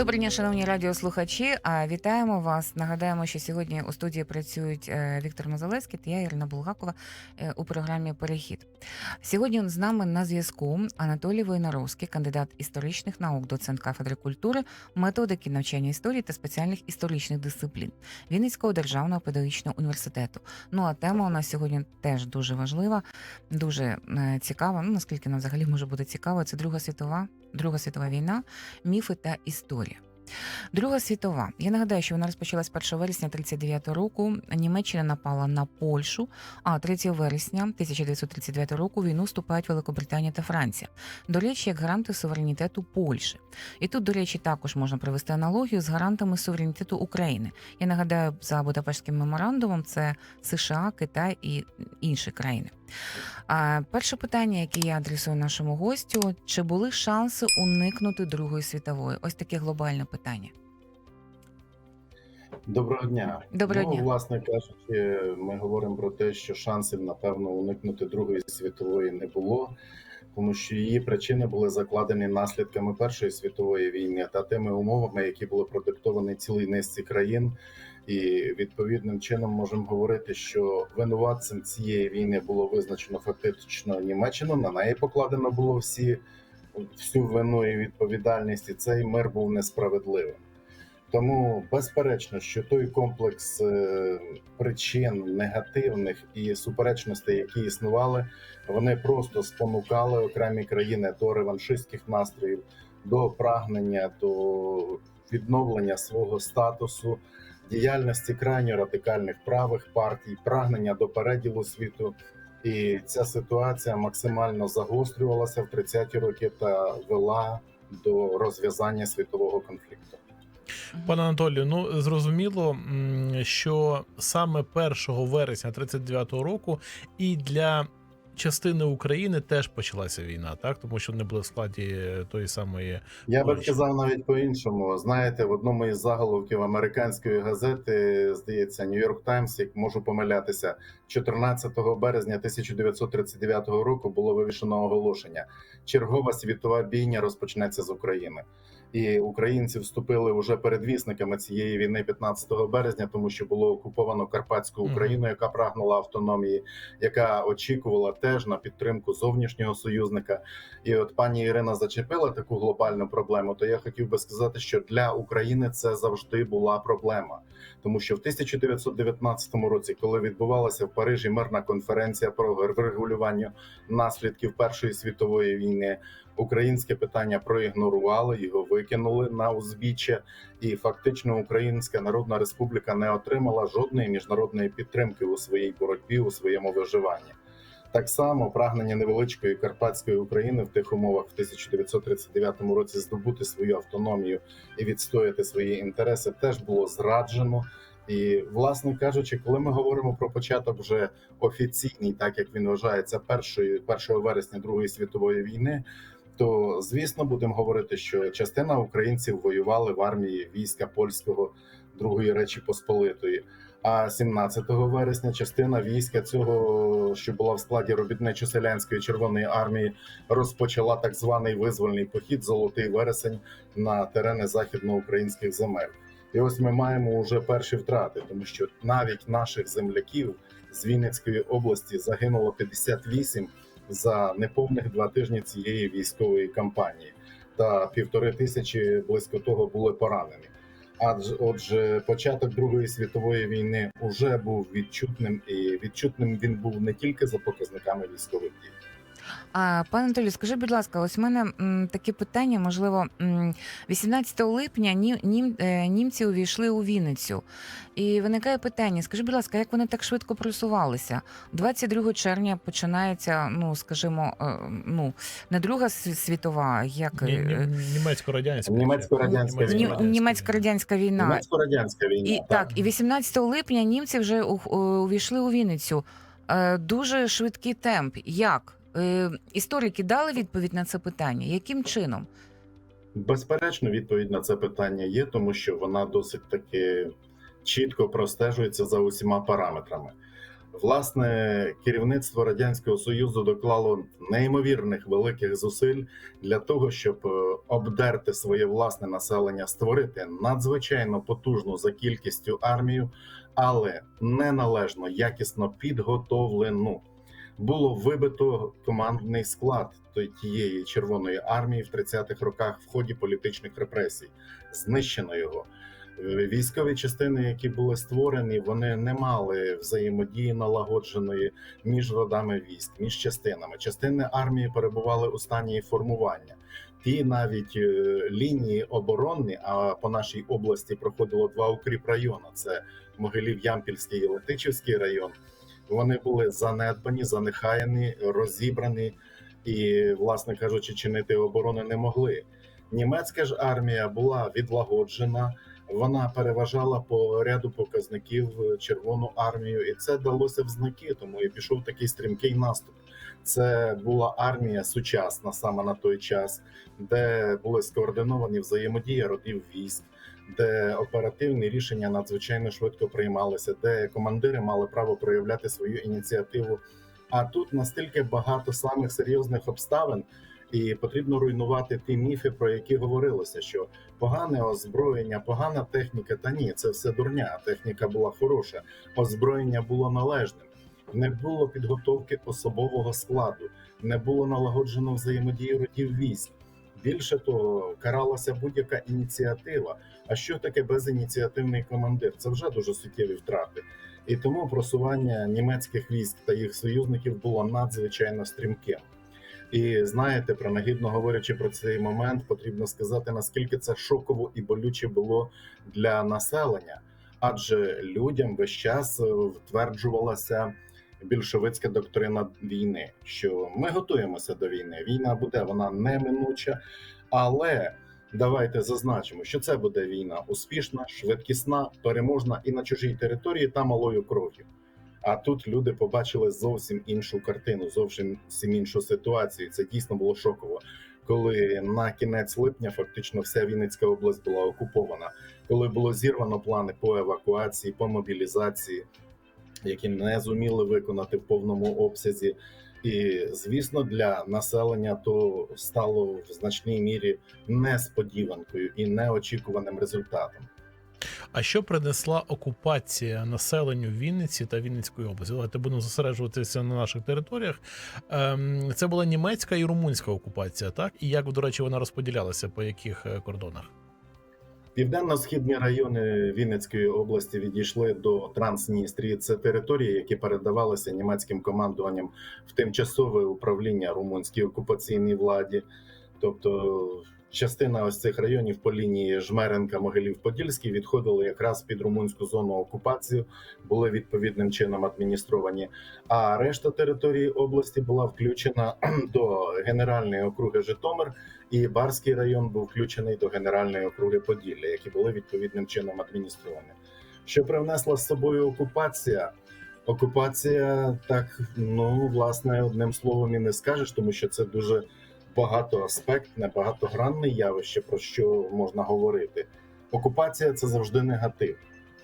Добрий дня, шановні радіослухачі. А, Вітаємо вас. Нагадаємо, що сьогодні у студії працюють е, Віктор Мазалевський та я, Ірина Булгакова, е, у програмі Перехід. Сьогодні з нами на зв'язку Анатолій Войнаровський, кандидат історичних наук, доцент кафедри культури, методики навчання історії та спеціальних історичних дисциплін Вінницького державного педагогічного університету. Ну а тема у нас сьогодні теж дуже важлива, дуже е, цікава. Ну наскільки нам взагалі може бути цікаво, це Друга світова, Друга світова війна, міфи та історія. Друга світова. Я нагадаю, що вона розпочалась 1 вересня 39 року. Німеччина напала на Польщу. А 3 вересня 1939 року війну вступають Великобританія та Франція. До речі, як гаранти суверенітету Польщі. І тут, до речі, також можна провести аналогію з гарантами суверенітету України. Я нагадаю, за Будапештським меморандумом це США, Китай і інші країни. А перше питання, яке я адресую нашому гостю: чи були шанси уникнути Другої світової? Ось таке глобальне питання. Доброго дня. Доброго ну, дня. власне кажучи, ми говоримо про те, що шансів, напевно, уникнути Другої світової не було, тому що її причини були закладені наслідками Першої світової війни та тими умовами, які були продиктовані цілій низці країн. І відповідним чином можемо говорити, що винуватцем цієї війни було визначено фактично Німеччину. На неї покладено було всі всю вину і відповідальність, і цей мир був несправедливим. Тому безперечно, що той комплекс е, причин негативних і суперечностей, які існували, вони просто спонукали окремі країни до реваншистських настроїв, до прагнення до відновлення свого статусу, діяльності крайньо радикальних правих партій, прагнення до переділу світу. І ця ситуація максимально загострювалася в 30-ті роки та вела до розв'язання світового конфлікту. Пане Анатолію, ну зрозуміло, що саме 1 вересня 39-го року і для частини України теж почалася війна, так тому що вони були в складі тої самої Я би Ой. сказав навіть по-іншому. Знаєте, в одному із заголовків американської газети, здається, Нью-Йорк Таймс, як можу помилятися, 14 березня 1939 року було вивішено оголошення: чергова світова бійня розпочнеться з України. І українці вступили вже передвісниками цієї війни 15 березня, тому що було окуповано Карпатську Україну, яка прагнула автономії, яка очікувала теж на підтримку зовнішнього союзника. І от пані Ірина зачепила таку глобальну проблему. То я хотів би сказати, що для України це завжди була проблема, тому що в 1919 році, коли відбувалася в Парижі мирна конференція про врегулювання наслідків Першої світової війни, українське питання проігнорували, його викинули на узбіччя, і фактично Українська Народна Республіка не отримала жодної міжнародної підтримки у своїй боротьбі у своєму виживанні. Так само прагнення невеличкої карпатської України в тих умовах в 1939 році здобути свою автономію і відстояти свої інтереси теж було зраджено. І, власне кажучи, коли ми говоримо про початок вже офіційний, так як він вважається, першої 1 вересня Другої світової війни, то звісно будемо говорити, що частина українців воювали в армії війська польського Другої Речі Посполитої. А 17 вересня частина війська цього, що була в складі робітничо-селянської червоної армії, розпочала так званий визвольний похід Золотий вересень на терени західноукраїнських земель. І ось ми маємо вже перші втрати, тому що навіть наших земляків з Вінницької області загинуло 58 за неповних два тижні цієї військової кампанії, та півтори тисячі близько того були поранені. Адже отже, початок Другої світової війни вже був відчутним, і відчутним він був не тільки за показниками військових дій. А пане Анатолію, скажи, будь ласка, ось в мене м, таке питання. Можливо, м, 18 липня нім, нім, е, німці увійшли у Вінницю. І виникає питання: скажи, будь ласка, як вони так швидко просувалися? 22 червня починається, ну скажімо, е, ну не Друга сві- світова, як ні- е, німецько-радянська. Німецько-радянська нім- війна. німецько-радянська війна. Німецько-радянська війна. І так, і 18 липня німці вже у- у- увійшли у Вінницю. Е, Дуже швидкий темп. Як? Е, Історики дали відповідь на це питання? Яким чином? Безперечно, відповідь на це питання є, тому що вона досить таки чітко простежується за усіма параметрами. Власне, керівництво радянського союзу доклало неймовірних великих зусиль для того, щоб е, обдерти своє власне населення, створити надзвичайно потужну за кількістю армію, але неналежно якісно підготовлену. Було вибито командний склад тієї червоної армії в 30-х роках в ході політичних репресій. Знищено його. Е, Військові частини, які були створені, вони не мали взаємодії налагодженої між родами військ, між частинами. Частини армії перебували у стані формування. Ті навіть е, лінії оборонні, а по нашій області проходило два укріп райони: це Могилів, Ямпільський і Летичівський район. Вони були занедбані, занехаяні, розібрані і, власне кажучи, чинити оборони не могли. Німецька ж армія була відлагоджена, вона переважала по ряду показників Червону армію, і це далося в знаки, тому і пішов такий стрімкий наступ. Це була армія сучасна саме на той час, де були скоординовані взаємодія родів військ, де оперативні рішення надзвичайно швидко приймалися, де командири мали право проявляти свою ініціативу. А тут настільки багато самих серйозних обставин, і потрібно руйнувати ті міфи, про які говорилося, що погане озброєння, погана техніка. Та ні, це все дурня. Техніка була хороша, озброєння було належним. Не було підготовки особового складу, не було налагоджено взаємодії родів військ. Більше того, каралася будь-яка ініціатива. А що таке безініціативний командир? Це вже дуже суттєві втрати. І тому просування німецьких військ та їх союзників було надзвичайно стрімким. І знаєте, принагідно говорячи про цей момент, потрібно сказати, наскільки це шоково і болюче було для населення, адже людям весь час е, втверджувалася більшовицька доктрина війни, що ми готуємося до війни. Війна буде, вона неминуча, але давайте зазначимо, що це буде війна успішна, швидкісна, переможна і на чужій території та малою кров'ю. А тут люди побачили зовсім іншу картину, зовсім іншу ситуацію. Це дійсно було шоково. Коли на кінець липня фактично вся Вінницька область була окупована, коли було зірвано плани по евакуації, по мобілізації, які не зуміли виконати в повному обсязі. І звісно, для населення то стало в значній мірі несподіванкою і неочікуваним результатом. А що принесла окупація населенню Вінниці та Вінницької області? Давайте будемо зосереджуватися на наших територіях. Ем, Це була німецька і румунська окупація, так? І як, до речі, вона розподілялася по яких е, кордонах? Південно-східні райони Вінницької області відійшли до Трансністрії. Це території, які передавалися німецьким командуванням в тимчасове управління румунській окупаційній владі. Тобто, частина ось цих районів по лінії Жмеренка, Могилів, Подільський відходили якраз під румунську зону окупації, були відповідним чином адміністровані. А решта території області була включена до Генеральної округи Житомир і Барський район був включений до Генеральної округи Поділля, які були відповідним чином адміністровані. Що привнесла з собою окупація? Окупація, так ну власне, одним словом і не скажеш, тому що це дуже багатоаспектне, багатогранне явище, про що можна говорити. Окупація це завжди негатив,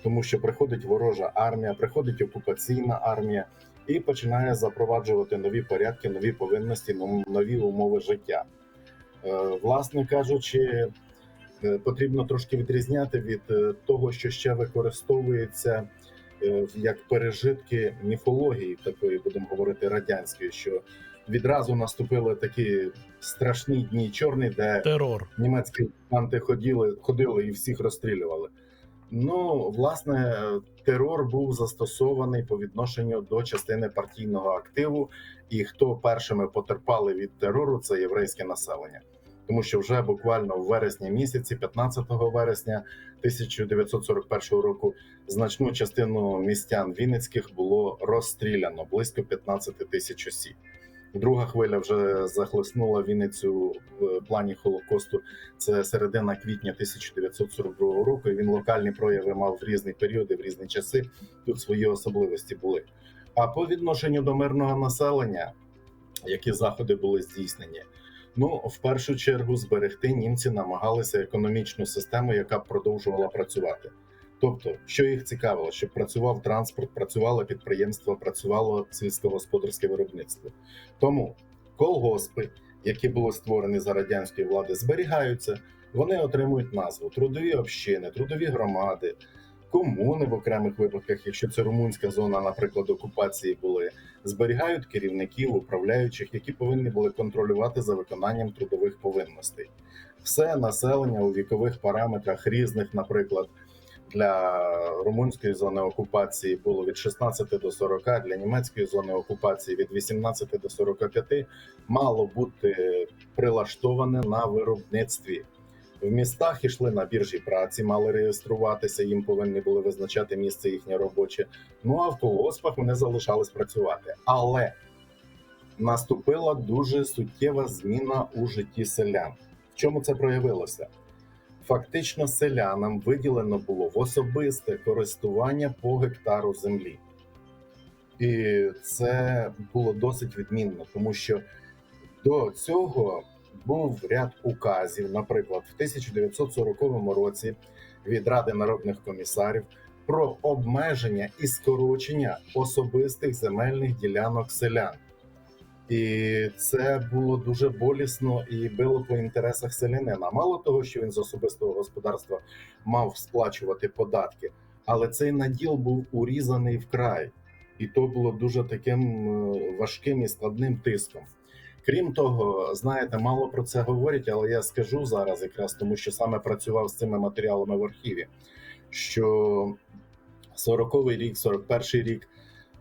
тому що приходить ворожа армія, приходить окупаційна армія і починає запроваджувати нові порядки, нові повинності, нові умови життя. Е, власне кажучи, е, потрібно трошки відрізняти від е, того, що ще використовується як пережитки міфології, такої будемо говорити радянської, що відразу наступили такі страшні дні чорні, де Терор. німецькі окупанти ходили, ходили і всіх розстрілювали. Ну, власне, терор був застосований по відношенню до частини партійного активу, і хто першими потерпали від терору, це єврейське населення. Тому що вже буквально в вересні місяці, 15 вересня 1941 року, значну частину містян Вінницьких було розстріляно близько 15 тисяч осіб. Друга хвиля вже захлеснула Вінницю в плані Холокосту. Це середина квітня 1942 року. Він локальні прояви мав в різні періоди, в різні часи. Тут свої особливості були. А по відношенню до мирного населення, які заходи були здійснені, ну в першу чергу зберегти німці намагалися економічну систему, яка продовжувала працювати. Тобто, що їх цікавило, щоб працював транспорт, працювало підприємство, працювало сільськогосподарське виробництво. Тому колгоспи, які були створені за радянської влади, зберігаються, вони отримують назву трудові общини, трудові громади, комуни в окремих випадках, якщо це румунська зона, наприклад, окупації були, зберігають керівників, управляючих, які повинні були контролювати за виконанням трудових повинностей. Все населення у вікових параметрах різних, наприклад, для румунської зони окупації було від 16 до 40, для німецької зони окупації від 18 до 45, мало бути прилаштоване на виробництві. В містах йшли на біржі праці, мали реєструватися, їм повинні були визначати місце їхнє робоче. Ну а в колгоспах вони залишались працювати. Але наступила дуже суттєва зміна у житті селян. В чому це проявилося? Фактично, селянам виділено було в особисте користування по гектару землі. І це було досить відмінно, тому що до цього був ряд указів, наприклад, в 1940 році від Ради народних комісарів про обмеження і скорочення особистих земельних ділянок селян. І це було дуже болісно і било по інтересах селянина. Мало того, що він з особистого господарства мав сплачувати податки, але цей наділ був урізаний вкрай, і то було дуже таким е, важким і складним тиском. Крім того, знаєте, мало про це говорять, але я скажу зараз, якраз тому, що саме працював з цими матеріалами в архіві. Що 40-й рік, 41-й рік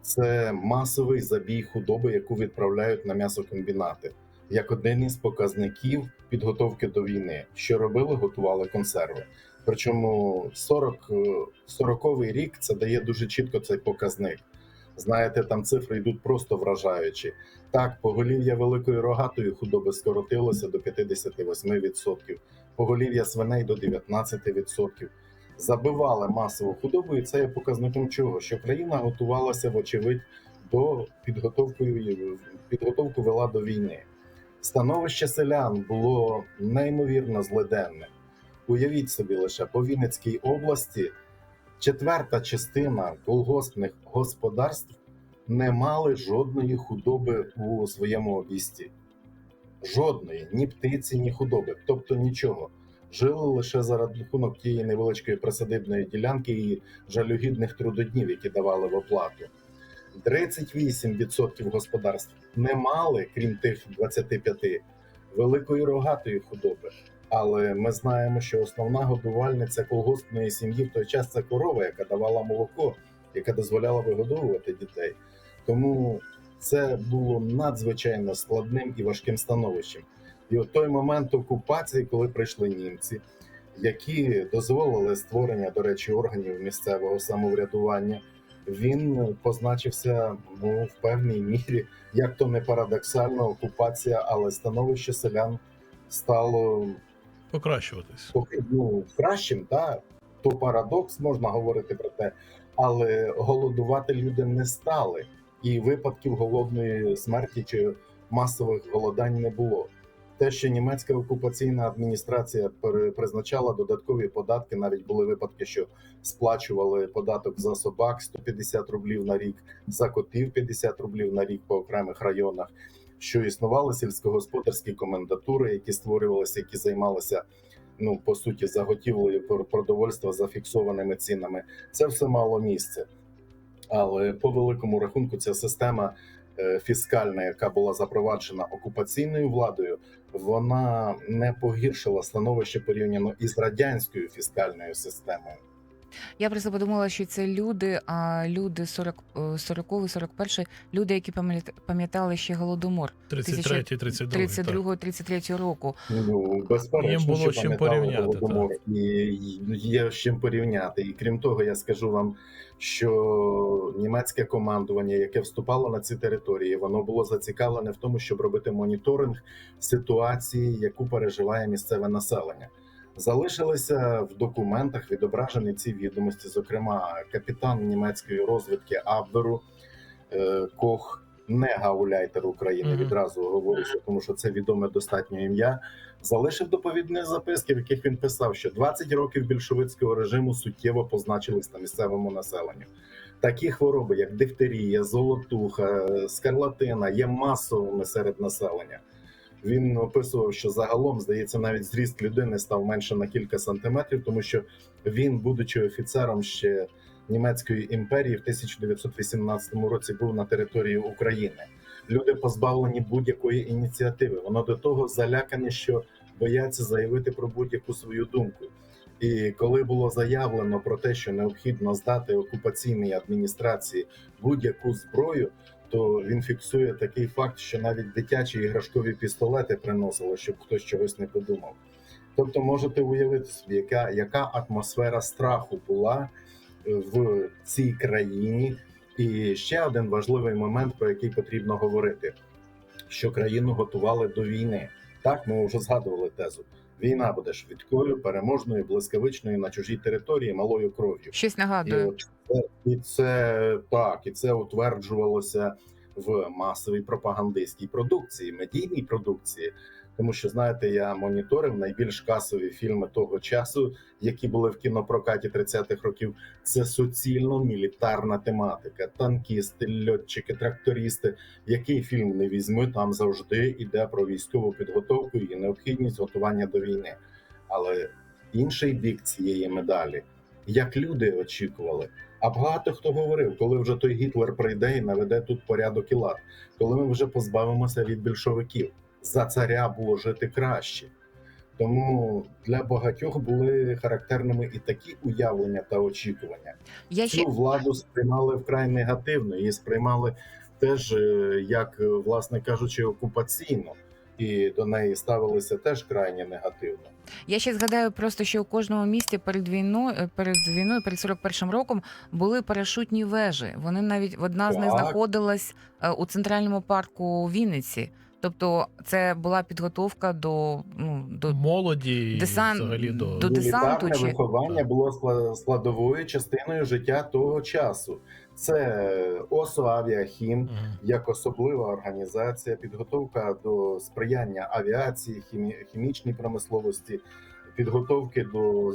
це масовий забій худоби, яку відправляють на м'ясокомбінати, як один із показників підготовки до війни. Що робили, готували консерви. Причому 40, е, 40-й рік це дає дуже чітко цей показник. Знаєте, там цифри йдуть просто вражаючі. Так, поголів'я великої рогатої худоби скоротилося до 58%, поголів'я свиней до 19%. Забивали масову худобу, і це є показником чого? Що країна готувалася, вочевидь, до підготовки, підготовку вела до війни. Становище селян було неймовірно злиденне. Уявіть собі лише по Вінницькій області четверта частина колгоспних господарств не мали жодної худоби у своєму обісті. Жодної, ні птиці, ні худоби, тобто нічого. Жили лише за рахунок тієї невеличкої присадибної ділянки і жалюгідних трудоднів, які давали в оплату. 38% господарств не мали, крім тих 25, великої рогатої худоби. Але ми знаємо, що основна годувальниця колгоспної сім'ї в той час це корова, яка давала молоко, яка дозволяла вигодовувати дітей. Тому це було надзвичайно складним і важким становищем. І от той момент окупації, коли прийшли німці, які дозволили створення, до речі, органів місцевого самоврядування, він позначився ну, в певній мірі, як то не парадоксально, окупація, але становище селян стало Покращуватись. ну, кращим, та то парадокс можна говорити про те, але голодувати люди не стали, і випадків голодної смерті чи масових голодань не було. Те, що німецька окупаційна адміністрація призначала додаткові податки, навіть були випадки, що сплачували податок за собак 150 рублів на рік, за котів 50 рублів на рік по окремих районах. Що існували сільськогосподарські комендатури, які створювалися, які займалися ну по суті заготівлею пр- продовольства за фіксованими цінами. Це все мало місце. Але по великому рахунку, ця система е, фіскальна, яка була запроваджена окупаційною владою, вона не погіршила становище порівняно із радянською фіскальною системою. Я просто подумала, що це люди, а люди 40, 40 41 люди, які пам'ят- пам'ятали ще голодомор 33 32 32 33 року. Ну безперечно, Їм було що з чим пам'ятали порівняти, Голодомор, і і є з чим порівняти. І крім того, я скажу вам, що німецьке командування, яке вступало на ці території, воно було зацікавлене в тому, щоб робити моніторинг ситуації, яку переживає місцеве населення. Залишилися в документах відображені ці відомості. Зокрема, капітан німецької розвідки Абверу е, Кох не гауляйтер України, Мгм. відразу говорю, що тому що це відоме достатньо ім'я. Залишив доповідні записки, в яких він писав, що 20 років більшовицького режиму суттєво позначились на місцевому населенню. Такі хвороби, як дифтерія, золотуха, скарлатина, є масовими серед населення. Він описував, що загалом, здається, навіть зріст людини став менше на кілька сантиметрів, тому що він, будучи офіцером ще німецької імперії, в 1918 році був на території України. Люди позбавлені будь-якої ініціативи. Воно до того залякані, що бояться заявити про будь-яку свою думку. І коли було заявлено про те, що необхідно здати окупаційній адміністрації будь-яку зброю, то він фіксує такий факт, що навіть дитячі іграшкові пістолети приносили, щоб хтось чогось не подумав. Тобто, можете уявити собі, яка, яка атмосфера страху була е, в цій країні. І ще один важливий момент, про який потрібно говорити: що країну готували до війни. Так, ми вже згадували тезу. Війна буде швидкою, переможною, блискавичною на чужій території, малою кров'ю. Щось І, нагадує. от це, і це так, і це утверджувалося в масовій пропагандистській продукції, медійній продукції. Тому що знаєте, я моніторив найбільш касові фільми того часу, які були в кінопрокаті 30-х років. Це суцільно-мілітарна тематика. Танкісти, льотчики, трактористи. Який фільм не візьми, там завжди йде про військову підготовку і необхідність готування до війни. Але інший бік цієї медалі, як люди очікували. А багато хто говорив, коли вже той Гітлер прийде і наведе тут порядок і лад, коли ми вже позбавимося від більшовиків. За царя було жити краще. Тому для багатьох були характерними і такі уявлення та очікування. Я ще владу сприймали вкрай негативно, її сприймали теж, е, як, е, власне кажучи, окупаційно, і до неї ставилися теж крайне негативно. Я ще згадаю просто, що у кожному місті перед війною, е, перед війною, перед 41 роком були парашутні вежі. Вони навіть одна з них знаходилась у центральному парку у Вінниці. Тобто, це була підготовка до ну до молоді Десан- взагалі до, до десанту чи- виховання було скла- складовою частиною життя того часу. Це ОСО Авіахім, як особлива організація, підготовка до сприяння авіації, хімі- хімічній промисловості, підготовки до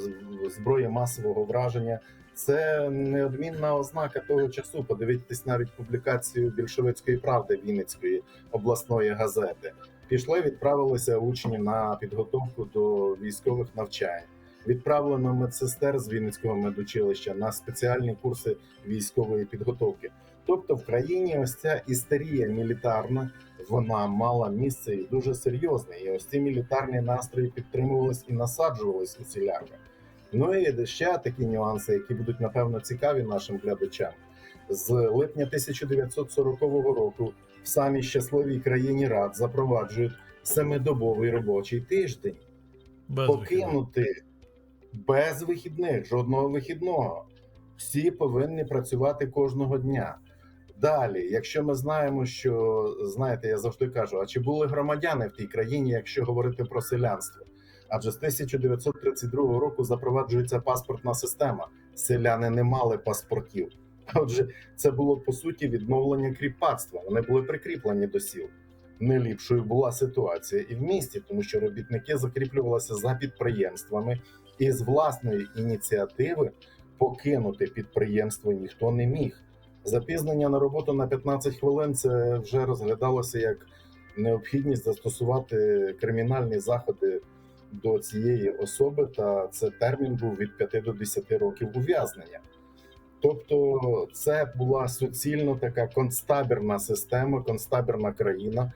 зброї масового враження. Це неодмінна ознака того часу. Подивіться навіть публікацію більшовицької правди Вінницької обласної газети. Пішли, відправилися учні на підготовку до військових навчань. Відправлено медсестер з Вінницького медучилища на спеціальні курси військової підготовки. Тобто в країні ось ця істерія мілітарна вона мала місце і дуже серйозне. І ось ці мілітарні настрої підтримувались і насаджувались усіляко. Ну і ще такі нюанси, які будуть напевно цікаві нашим глядачам. З липня 1940 року в самій щасливій країні рад запроваджують семидобовий робочий тиждень без вихідних. покинути без вихідних, жодного вихідного. Всі повинні працювати кожного дня. Далі, якщо ми знаємо, що знаєте, я завжди кажу: а чи були громадяни в тій країні, якщо говорити про селянство? Адже з 1932 року запроваджується паспортна система. Селяни не мали паспортів. Отже, це було по суті відновлення кріпацтва. Вони були прикріплені до сіл. Не ліпшою була ситуація і в місті, тому що робітники закріплювалися за підприємствами, і з власної ініціативи покинути підприємство ніхто не міг. Запізнення на роботу на 15 хвилин це вже розглядалося як необхідність застосувати кримінальні заходи до цієї особи, та це термін був від 5 до 10 років ув'язнення. Тобто, це була суцільно така концтабірна система, концтабірна країна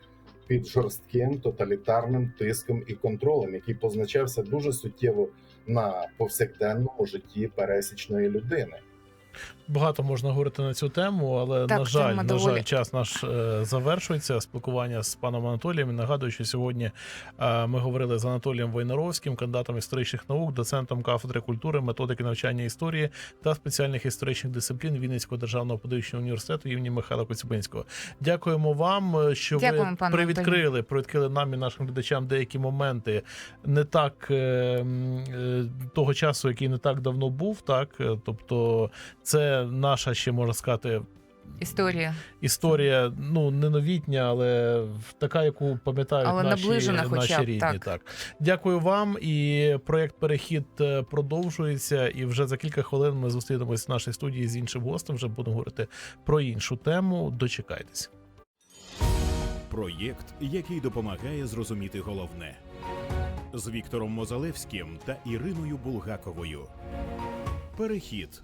під жорстким тоталітарним тиском і контролем, який позначався дуже суттєво на повсякденному житті пересічної людини. Багато можна говорити на цю тему, але Так, на жаль, на доволі- жаль, час наш е, завершується. Спілкування з паном Анатолієм. Нагадую, що сьогодні е, ми говорили з Анатолієм Войнаровським, кандидатом історичних наук, доцентом кафедри культури, методики навчання історії та спеціальних історичних дисциплін Вінницького державного педагогічного університету імені Михайла Коцюбинського. Дякуємо вам, е, що Дякуємо, ви привідкрили, привідкрили нам і нашим глядачам деякі моменти не так е, е, того часу, який не так давно був. Так, Е, тобто, це наша ще можна сказати. Історія. історія, ну не новітня, але така, яку пам'ятають Але наші, наближена хоча наші б, рідні. так. Так. дякую вам. І проєкт Перехід е, продовжується. І вже за кілька хвилин ми зустрінемось в нашій студії з іншим гостем. Вже будемо говорити про іншу тему. Дочекайтесь. Проєкт, який допомагає зрозуміти головне з Віктором Мозалевським та Іриною Булгаковою. Перехід